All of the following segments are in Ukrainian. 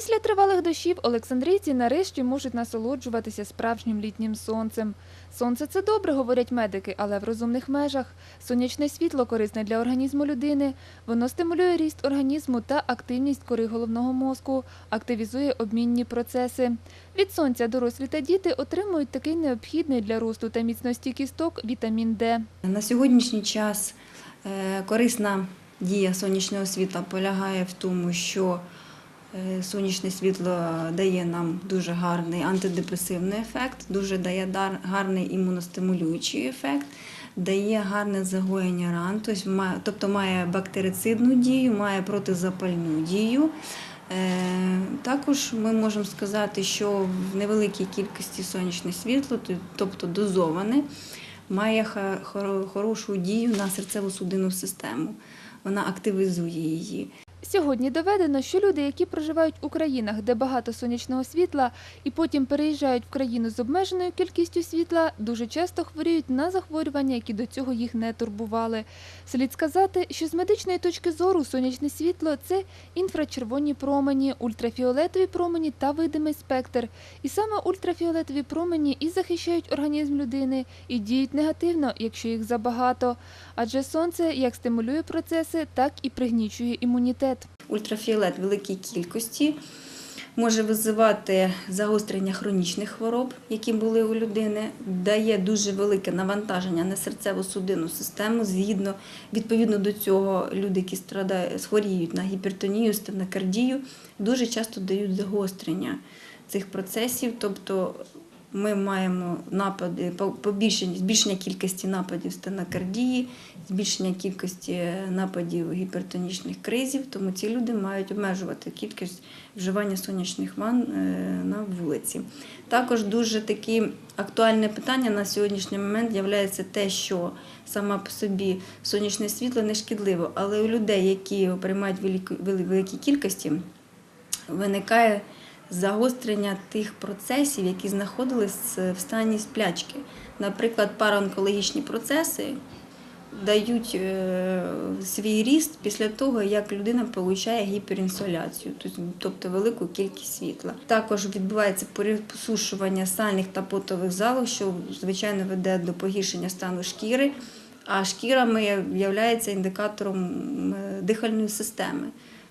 Після тривалих дощів олександрійці нарешті можуть насолоджуватися справжнім літнім сонцем. Сонце це добре, говорять медики, але в розумних межах. Сонячне світло корисне для організму людини. Воно стимулює ріст організму та активність кори головного мозку, активізує обмінні процеси. Від сонця дорослі та діти отримують такий необхідний для росту та міцності кісток вітамін Д. На сьогоднішній час е, корисна дія сонячного світла полягає в тому, що сонячне світло дає нам дуже гарний антидепресивний ефект, дуже дає гарний імуностимулюючий ефект, дає гарне загоєння ран, тобто має, бактерицидну дію, має протизапальну дію. Е, Також ми можемо сказати, що в невеликій кількості сонячне світло, тобто дозоване, має хорошу дію на серцево-судинну систему. Вона активізує її. Сьогодні доведено, що люди, які проживають у країнах, де багато сонячного світла, і потім переїжджають в країну з обмеженою кількістю світла, дуже часто хворіють на захворювання, які до цього їх не турбували. Слід сказати, що з медичної точки зору сонячне світло це інфрачервоні промені, ультрафіолетові промені та видимий спектр. І саме ультрафіолетові промені і захищають організм людини, і діють негативно, якщо їх забагато. Адже сонце як стимулює процеси, так і пригнічує імунітет. Ультрафіолет в великій кількості може визивати загострення хронічних хвороб, які були у людини, дає дуже велике навантаження на серцево-судинну систему. Згідно відповідно до цього, люди, які страдають, хворіють на гіпертонію, стенокардію, дуже часто дають загострення цих процесів. Тобто ми маємо напади, побільшення, збільшення кількості нападів стенокардії, збільшення кількості нападів гіпертонічних кризів, тому ці люди мають обмежувати кількість вживання сонячних ванн е, на вулиці. Також дуже таке актуальне питання на сьогоднішній момент є те, що сама по собі сонячне світло не шкідливо, але у людей, які приймають велику- вели- великі кількості, виникає загострення тих процесів, які знаходились в стані сплячки. Наприклад, параонкологічні процеси дають е, свій ріст після того, як людина отримує гіперінсоляцію, тобто- велику кількість світла. Також відбувається пересушування сальних та потових залог, що звичайно веде до погіршення стану шкіри. А шкіра є індикатором е, дихальної системи.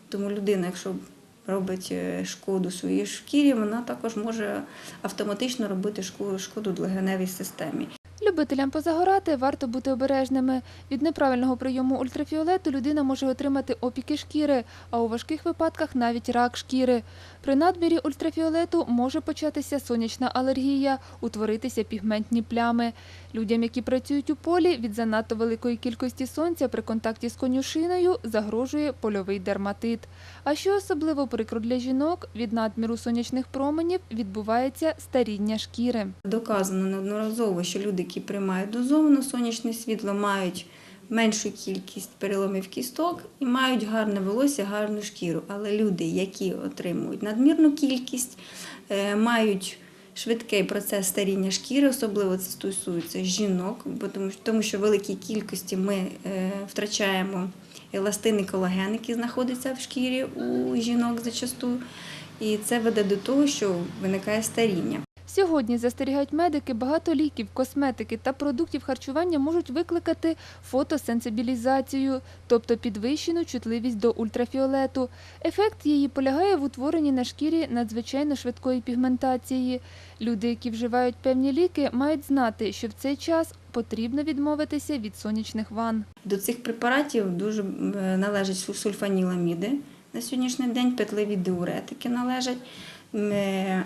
Тому людина, якщо робить е, шкоду своїй шкірі, вона також може автоматично робити шко- шкоду легеневій системі. Любителям позагорати варто бути обережними. Від неправильного прийому ультрафіолету людина може отримати опіки шкіри, а у важких випадках навіть рак шкіри. При надмірі ультрафіолету може початися сонячна алергія, утворитися пігментні плями. Людям, які працюють у полі, від занадто великої кількості сонця при контакті з конюшиною загрожує польовий дерматит. А що особливо прикро для жінок, від надміру сонячних променів відбувається старіння шкіри. Доказано неодноразово, що люди, які приймають дозовано сонячне світло, мають меншу кількість переломів кісток і мають гарне волосся, гарну шкіру. Але люди, які отримують надмірну кількість, е, мають швидкий процес старіння шкіри, особливо це стосується жінок, бо тому, що- тому що в великій кількості ми е, втрачаємо еластин і колаген, який знаходиться в шкірі у жінок зачасту. І це веде до того, що виникає старіння. Сьогодні застерігають медики, багато ліків, косметики та продуктів харчування можуть викликати фотосенсибілізацію, тобто підвищену чутливість до ультрафіолету. Ефект її полягає в утворенні на шкірі надзвичайно швидкої пігментації. Люди, які вживають певні ліки, мають знати, що в цей час потрібно відмовитися від сонячних ванн. До цих препаратів дуже е, належать сульфаніламіди на сьогоднішній день, петливі диуретики належать,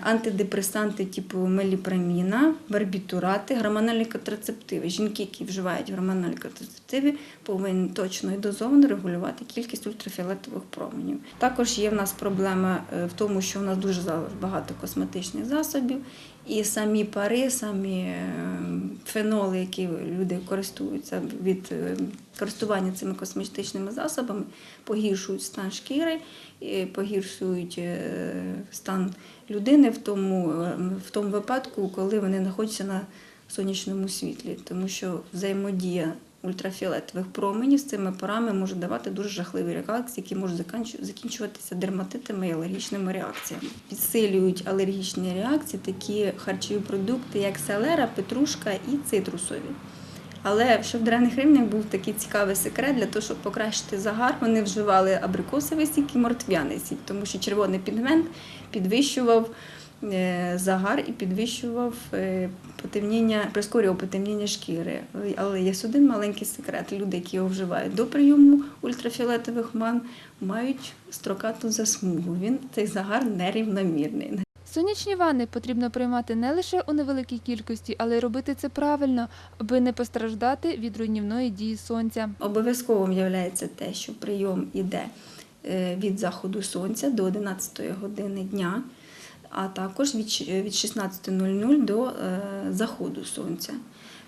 антидепресанти типу меліпраміна, барбітурати, гормональні контрацептиви. Жінки, які вживають гормональні контрацептиви, повинні точно і дозовано регулювати кількість ультрафіолетових променів. Також є в нас проблема е, в тому, що в нас дуже багато косметичних засобів, і самі пари, самі е, феноли, які люди користуються від е, користування цими косметичними засобами, погіршують стан шкіри, погіршують е, стан людини в тому, е, в тому випадку, коли вони знаходяться на сонячному світлі, тому що взаємодія ультрафіолетових променів з цими парами може давати дуже жахливі реакції, які можуть закінчуватися дерматитами і алергічними реакціями. Підсилюють алергічні реакції такі харчові продукти, як селера, петрушка і цитрусові. Але в древніх римлянах був такий цікавий секрет для того, щоб покращити загар, вони вживали абрикосовий сік і мортвяний сік, тому що червоний пігмент підвищував е, загар і підвищував е, потемніння, прискорював потемніння шкіри. Але є один маленький секрет. Люди, які його вживають до прийому ультрафіолетових ман, мають строкату засмугу. Він цей загар нерівномірний. Сонячні ванни потрібно приймати не лише у невеликій кількості, але й робити це правильно, аби не постраждати від руйнівної дії сонця. Обов'язковим є те, що прийом іде е, від заходу сонця до 11 години дня, а також від щ- від 16.00 до е, заходу сонця.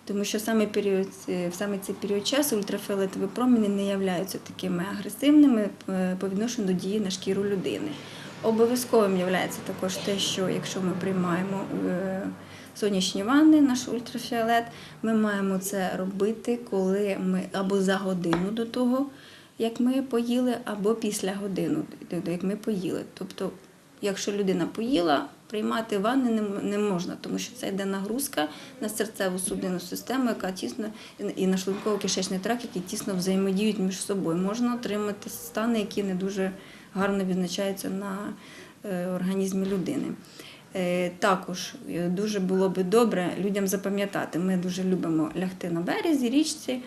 Тому що саме, період, е, саме цей період часу ультрафіолетові промені не являються такими агресивними е, по відношенню до дії на шкіру людини. Обов'язковим є також те, що якщо ми приймаємо е, сонячні ванни, наш ультрафіолет, ми маємо це робити, коли ми або за годину до того, як ми поїли, або після години, як ми поїли. Тобто, якщо людина поїла, приймати ванни не, можна, тому що це йде нагрузка на серцеву судинну систему, яка тісно і на шлунково-кишечний тракт, які тісно взаємодіють між собою. Можна отримати стани, які не дуже гарно відзначаються на е, організмі людини. Е, Також е, дуже було би добре людям запам'ятати. Ми дуже любимо лягти на березі, річці,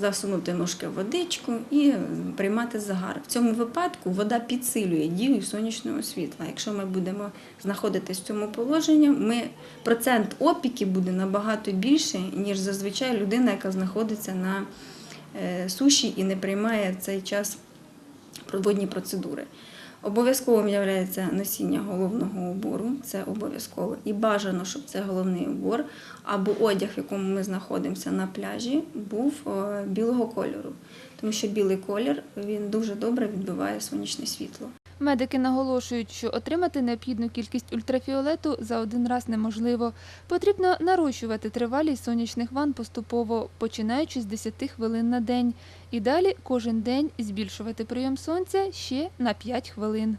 засунути ножки в водичку і приймати загар. В цьому випадку вода підсилює дію сонячного світла. Якщо ми будемо знаходитись в цьому положенні, ми, процент опіки буде набагато більший, ніж зазвичай людина, яка знаходиться на суші і не приймає цей час водні процедури. Обов'язковим є носіння головного убору, це обов'язково. І бажано, щоб це головний убор або одяг, в якому ми знаходимося на пляжі, був е, білого кольору. Тому що білий колір він дуже добре відбиває сонячне світло. Медики наголошують, що отримати необхідну кількість ультрафіолету за один раз неможливо. Потрібно нарощувати тривалість сонячних ванн поступово, починаючи з 10 хвилин на день. І далі кожен день збільшувати прийом сонця ще на 5 хвилин.